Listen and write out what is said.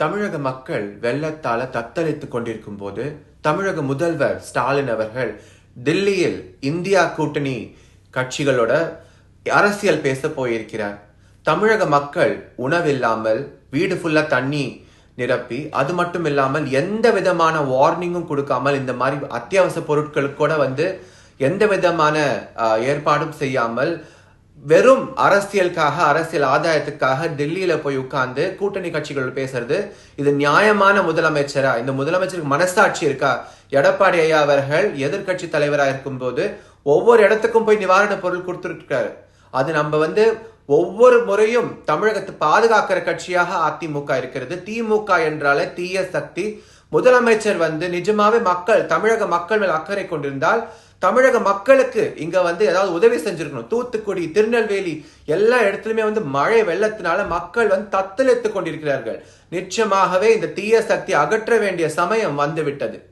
தமிழக மக்கள் வெள்ளத்தால தத்தளித்துக் கொண்டிருக்கும் போது தமிழக முதல்வர் ஸ்டாலின் அவர்கள் தில்லியில் இந்தியா கூட்டணி கட்சிகளோட அரசியல் பேச போயிருக்கிறார். தமிழக மக்கள் உணவில்லாமல் வீடு ஃபுல்லா தண்ணி நிரப்பி அது மட்டும் இல்லாமல் எந்த விதமான வார்னிங்கும் கொடுக்காமல் இந்த மாதிரி அத்தியாவசிய பொருட்களுக்கு கூட வந்து எந்த விதமான ஏற்பாடும் செய்யாமல் வெறும் அரசியலுக்காக அரசியல் ஆதாயத்துக்காக டெல்லியில போய் உட்கார்ந்து கூட்டணி கட்சிகள் பேசுறது இது நியாயமான முதலமைச்சரா? இந்த முதலமைச்சருக்கு மனசாட்சி இருக்கா? எடப்பாடி ஐயா அவர்கள் எதிர்க்கட்சி தலைவராக இருக்கும்போது ஒவ்வொரு இடத்துக்கும் போய் நிவாரணப் பொருள் கொடுத்துருக்காரு அது நம்ம வந்து ஒவ்வொரு முறையும் தமிழகத்தை பாதுகாக்கிற கட்சியாக அதிமுக இருக்கிறது. திமுக என்றாலே தீய சக்தி. முதலமைச்சர் வந்து நிஜமாவே மக்கள் தமிழக மக்கள் மேல் அக்கறை கொண்டிருந்தால் தமிழக மக்களுக்கு இங்கே வந்து ஏதாவது உதவி செஞ்சுருக்கணும். தூத்துக்குடி திருநெல்வேலி எல்லா இடத்துலையுமே வந்து மழை வெள்ளத்தினால மக்கள் வந்து தத்தளித்துக் கொண்டிருக்கிறார்கள். நிச்சயமாகவே இந்த தீய சக்தி அகற்ற வேண்டிய சமயம் வந்துவிட்டது.